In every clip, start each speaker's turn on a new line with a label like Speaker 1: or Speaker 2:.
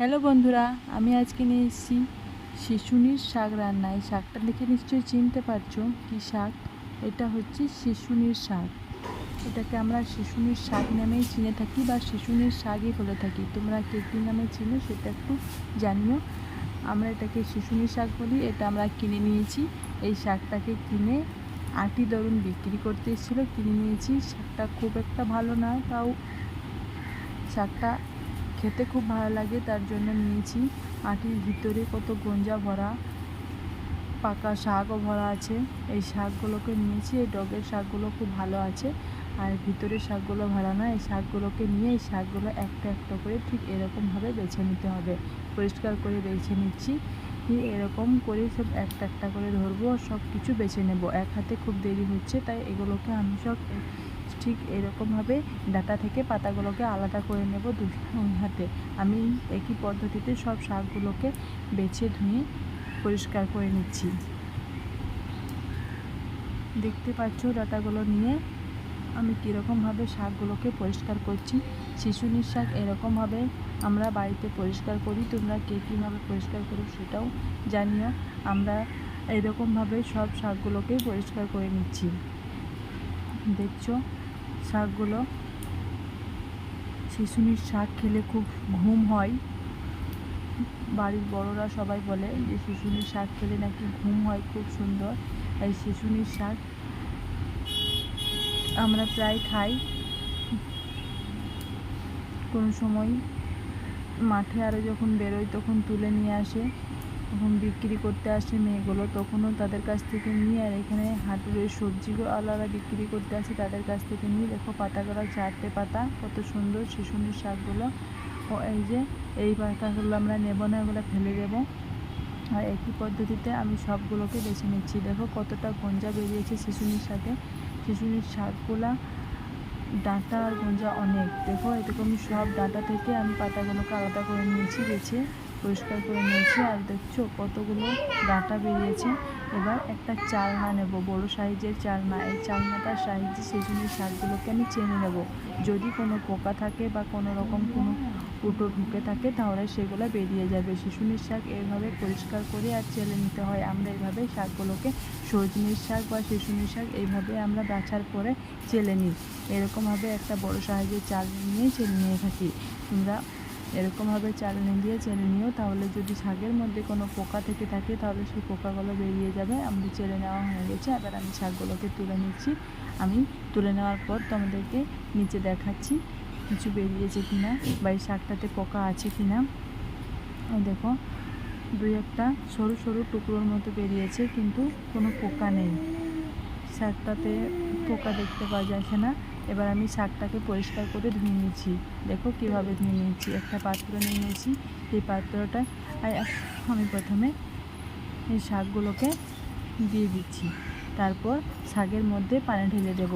Speaker 1: Hello বন্ধুরা, আমি আজকে নিয়ে এসেছি শিশুনির শাক রান্না। এই শাকটা দেখে নিশ্চয়ই চিনতে পারছ কি শাক? এটা হচ্ছে শিশুনির শাক। এটাকে আমরা শিশুনির শাক নামেই চিনে থাকি বা শিশুনির শাকই বলে থাকি। তোমরা কে কী নামে চিনো, সেটা একটু জানিও। আমরা এটাকে শিশুনির শাক বলি, এটা আমরা কিনে নিয়েছি। এই শাকটাকে কিনে আটি দরুন বিক্রি করতে এসেছিল, কিনে নিয়েছি। শাকটা খুব একটা ভালো না, তাও শাকটা খেতে খুব ভালো লাগে, তার জন্য নিয়েছি আটির ভিতরে কত গঞ্জা ভরা, পাকা শাকও ভরা আছে। এই শাকগুলোকে নিয়েছি, এই ডগের শাকগুলো খুব ভালো আছে। আর ভিতরের শাকগুলো ভালো না এই শাকগুলোকে নিয়ে এই শাকগুলো একটা একটা করে ঠিক এরকমভাবে বেছে নিতে হবে। পরিষ্কার করে বেছে নিচ্ছি এরকম করে সব একটা একটা করে ধরবো সব কিছু বেছে নেব। এক হাতে খুব দেরি হচ্ছে, তাই এগুলোকে আমি সব ঠিক এরকমভাবে ডাটা থেকে পাতাগুলোকে আলাদা করে নেব দুই হাতে আমি একই পদ্ধতিতে সব শাকগুলোকে বেছে ধুয়ে পরিষ্কার করে নিচ্ছি। দেখতে পাচ্ছ ডাটাগুলো নিয়ে আমি কীরকমভাবে শাকগুলোকে পরিষ্কার করছি। শিশুনির শাক এরকমভাবে আমরা বাড়িতে পরিষ্কার করি, তোমরা কে কীভাবে পরিষ্কার করো সেটাও জানিও। আমরা এরকমভাবে সব শাকগুলোকে পরিষ্কার করে নিচ্ছি। দেখছ? শাকগুলো। শিশুনির শাক খেলে খুব ঘুম হয়। বাড়ির বড়রা সবাই বলে যে, শিশুনির শাক খেলে নাকি ঘুম হয়, খুব সুন্দর। এই শিশুনির শাক আমরা প্রায় খাই। কোনো সময় মাঠে আরও যখন বেরোই তখন তুলে নিয়ে আসে। তখন বিক্রি করতে আসে মেয়েগুলো, তখনও তাদের কাছ থেকে নিয়ে, আর এখানে হাটের সবজিগুলো আলাদা বিক্রি করতে আসে তাদের কাছ থেকে নিয়ে। দেখো পাতাগুলো, চারটে পাতা, কত সুন্দর শিশুনির শাকগুলো। ও, এই যে, এই পাতাগুলো আমরা নেব না, এগুলো ফেলে দেবো। আর একই পদ্ধতিতে আমি সবগুলোকে বেছে নিচ্ছি। দেখো কতটা গঞ্জা বেরিয়েছে শিশুনির শাকে শিশুনির শাকগুলা ডাঁটা আর গঞ্জা অনেক। দেখো এরকম সব ডাঁটা থেকে আমি পাতাগুলোকে আলাদা করে নিয়েছি, বেছে। পরিষ্কার করে নিয়েছি আর দেখছ কতগুলো ডাঁটা বেরিয়েছে। এবার একটা চালনা নেব, বড় সাইজের চালনা। এই চালনাটার সাইজে সেজন্য শাকগুলোকে আমি চেনে নেব। যদি কোনো পোকা থাকে বা কোনো রকম কোনো উটো ঢুকে থাকে, তাহলে সেগুলো বেরিয়ে যাবে। শিশুনির শাক এইভাবে পরিষ্কার করে আর চেলে নিতে হয়। আমরা এইভাবে শাকগুলোকে সজনির শাক বা শিশুনির শাক এইভাবে আমরা বাছার পরে চেলে নিই। এরকমভাবে একটা বড় সাইজের চাল নিয়ে চেলে নিয়ে থাকি। তোমরা এরকমভাবে চালনি দিয়ে চেলে নিও। তাহলে যদি শাকের মধ্যে কোনো পোকা থেকে থাকে, তাহলে সেই পোকাগুলো বেরিয়ে যাবে। আমাদের চেলে নেওয়া হয়ে গেছে। এবার আমি শাকগুলোকে তুলে নিচ্ছি। আমি তুলে নেওয়ার পর তোমাদেরকে নিচে দেখাচ্ছি কিছু বেরিয়েছে কিনা বা এই শাকটাতে পোকা আছে কিনা। দেখো, দুই একটা সরু সরু টুকরোর মতো বেরিয়েছে, কিন্তু কোনো পোকা নেই। শাকটাতে পোকা দেখতে পাওয়া যাচ্ছে না। এবার আমি শাকটাকে পরিষ্কার করে ধুয়ে নিয়েছি দেখো কীভাবে ধুয়ে নিয়েছি একটা পাত্র নিয়ে নিয়েছি। এই পাত্রটা আমি প্রথমে এই শাকগুলোকে দিয়ে দিচ্ছি। তারপর শাকের মধ্যে পানি ঢেলে দেব।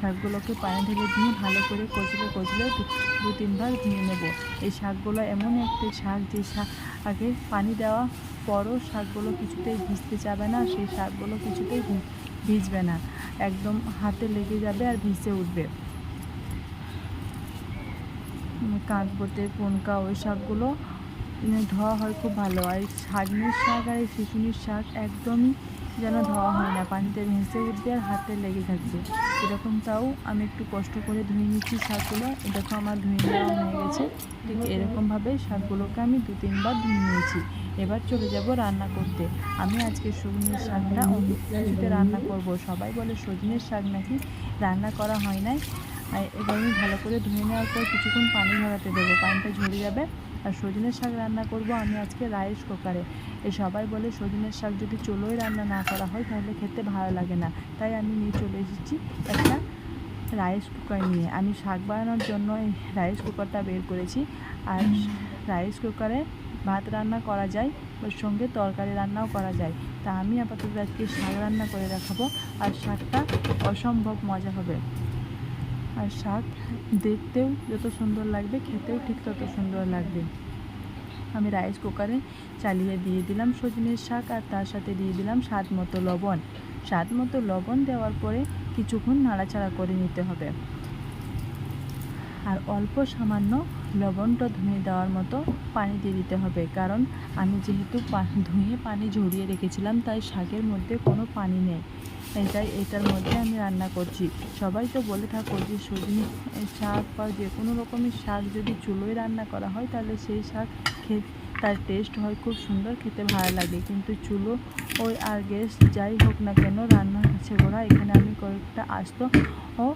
Speaker 1: শাকগুলোকে পানি ঢেলে দিয়ে ভালো করে কচলে কচলে দু- তিনবার ধুয়ে নেব। এই শাকগুলো এমন একটি শাক যে শাক আগে পানি দেওয়া পরও শাকগুলো কিছুতেই ভিজতে যাবে না। সেই শাকগুলো কিছুতেই ভিজবে না একদম হাতে লেগে যাবে আর ভিজে উঠবে। উম, কাকবোটে কোনকা ওই শাকগুলো ধোয়া হয় খুব ভালো। আর সাজনের শাক আর এই শিশুনির শাক একদমই যেন ধোয়া হয় না পানিতে ভেসে উঠবে আর হাতে লেগে থাকবে। এরকম তাও আমি একটু কষ্ট করে ধুয়ে নিচ্ছি শাকগুলো। দেখো আমার ধুয়ে নেওয়া হয়ে গেছে। ঠিক এরকমভাবে শাকগুলোকে আমি দু তিনবার ধুয়ে নিয়েছি। এবার চলে যাব রান্না করতে। আমি আজকে সজনের শাকটা কিছুতে রান্না করব। সবাই বলে সজনের শাক নাকি রান্না করা হয় নাই। এবার আমি ভালো করে ধুয়ে নেওয়ার পর কিছুক্ষণ পানি ঝরাতে দেবো। পানিটা ঝরে যাবে আর সজনের শাক রান্না করব আমি আজকে রাইস কুকারে। এ সবাই বলে সজনের শাক যদি চলোই রান্না না করা হয় তাহলে খেতে ভালো লাগে না। তাই আমি নিয়ে চলে এসেছি একটা রাইস কুকার নিয়ে। আমি শাক বানানোর জন্য এই রাইস কুকারটা বের করেছি। আর রাইস কুকারে ভাত রান্না করা যায় ওর সঙ্গে তরকারি রান্নাও করা যায়। তা আমি আপাতত আজকে শাক রান্না করে দেখাবো। আর শাকটা অসম্ভব মজা হবে। আর শাক দেখতেও যত সুন্দর লাগবে, খেতেও ঠিক তত সুন্দর লাগবে। আমি রাইস কুকারে চালিয়ে দিয়ে দিলাম সজনের শাক আর তার সাথে দিয়ে দিলাম স্বাদ মতো লবণ। স্বাদ মতো লবণ দেওয়ার পরে কিছুক্ষণ নাড়াচাড়া করে নিতে হবে। আর অল্প সামান্য লবণটা ধুয়ে দেওয়ার মতো পানি দিয়ে দিতে হবে। কারণ আমি যেহেতু ধুয়ে পানি ঝরিয়ে রেখেছিলাম, তাই শাকের মধ্যে কোনো পানি নেই। তাই এটার মধ্যে আমি রান্না করছি। সবাই তো বলে থাকো যে সজনে শাক বা যে কোনো রকমের শাক যদি চুলোয় রান্না করা হয়, তাহলে সেই শাক খেয়ে তার টেস্ট হয়, খুব সুন্দর খেতে ভালো লাগে। কিন্তু চুলো ওই আর গ্যাস যাই হোক না কেন, রান্না হচ্ছে ওরা এখানে আমি কয়েকটা আস্ত ও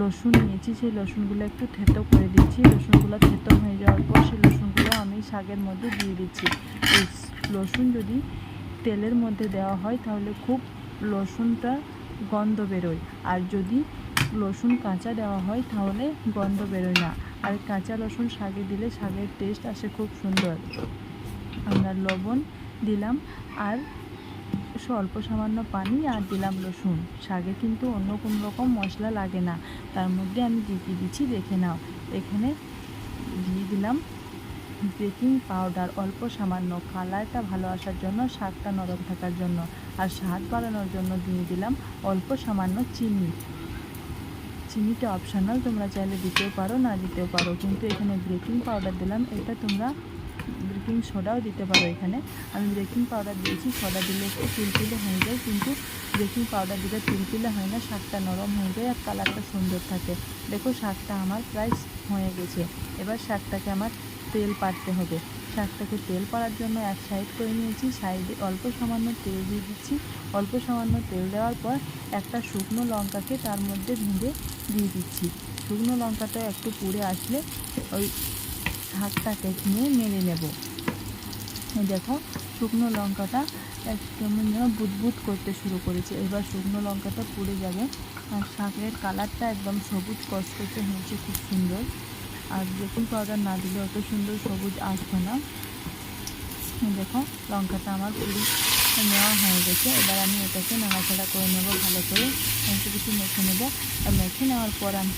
Speaker 1: রসুন নিয়েছি, সেই রসুনগুলো একটু থেতো করে দিচ্ছি। রসুনগুলো থেতো হয়ে যাওয়ার পর সেই রসুনগুলো আমি শাকের মধ্যে দিয়ে দিচ্ছি। রসুন যদি তেলের মধ্যে দেওয়া হয়, তাহলে খুব রসুনটা গন্ধ বেরোয়। আর যদি রসুন কাঁচা দেওয়া হয়, তাহলে গন্ধ বেরোয় না। আর কাঁচা রসুন শাকে দিলে শাকের টেস্ট আসে খুব সুন্দর। আমরা লবণ দিলাম। আর অল্প সামান্য পানি আর দিলাম রসুন। শাকে কিন্তু অন্য কোনো রকম মশলা লাগে না। তার মধ্যে আমি কী কী দিচ্ছি, দেখে নাও। এখানে দিয়ে দিলাম বেকিং পাউডার, অল্প সামান্য। কালারটা ভালো আসার জন্য শাকটা নরম থাকার জন্য। আর স্বাদ বাড়ানোর জন্য দিয়ে দিলাম অল্প সামান্য চিনি। চিনিটা অপশানাল তোমরা চাইলে দিতেও পারো, না দিতেও পারো। কিন্তু এখানে বেকিং পাউডার দিলাম, এটা তোমরা বেকিং সোডাও দিতে পারো এখানে। আমি বেকিং পাউডার দিয়েছি, সোডা দিলে একটু তিলতিলে হয়ে যায়, কিন্তু বেকিং পাউডার দিলে তিলতিলে হয় না শাকটা নরম হয়ে যায় আর কালারটা সুন্দর থাকে। দেখো শাকটা আমার প্রায় হয়ে গেছে। এবার শাকটাকে আমার তেল পাড়তে হবে। শাকটাকে তেল পাড়ার জন্য এক সাইড করে নিয়েছি, সাইডে অল্প সামান্য তেল দিয়ে দিচ্ছি। অল্প সামান্য তেল দেওয়ার পর একটা শুকনো লঙ্কাকে তার মধ্যে ভেঙে দিয়ে দিচ্ছি। শুকনো লঙ্কাটা একটু পুড়ে আসলে ওই শাকটাকে নিয়ে নেড়ে নেব। দেখো, শুকনো লঙ্কাটা কেমন যেন বুদবুদ করতে শুরু করেছে। এবার শুকনো লঙ্কাটা পুড়ে যাবে আর শাকের কালারটা একদম সবুজ কচকচে হয়েছে, খুব সুন্দর। আর বেকিং পাউডার না দিলে অত সুন্দর সবুজ আসবে না। দেখো, লঙ্কাটা আমার পুরো নেওয়া হয়ে গেছে। এবার আমি এটাকে নাড়াচাড়া করে নেব ভালো করে। একটু কিছু মেখে নেব। আর মেখে নেওয়ার পর আমি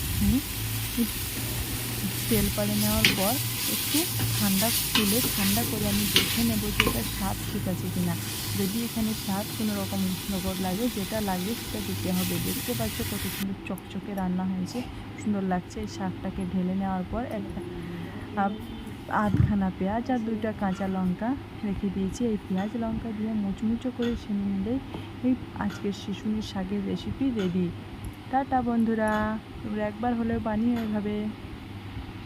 Speaker 1: তেল পাড়ে নেওয়ার পর একটু ঠান্ডা তুলে, ঠান্ডা করে আমি দেখে নেব যে এটা স্বাদ ঠিক আছে কি না যদি এখানে স্বাদ কোনো রকম নগর লাগে, যেটা লাগে সেটা দিতে হবে। দেখতে পাচ্ছ কত সুন্দর চকচকে রান্না হয়েছে, সুন্দর লাগছে এই শাকটাকে ঢেলে নেওয়ার পর একটা আধখানা পেঁয়াজ আর দুইটা কাঁচা লঙ্কা রেখে দিয়েছি। এই পেঁয়াজ, লঙ্কা দিয়ে মুচমুচো করে সেনে নিলেই এই আজকের শিশুনির শাকের রেসিপি রেডি টাটা বন্ধুরা, তোমরা একবার হলেও বানিয়ে এভাবে।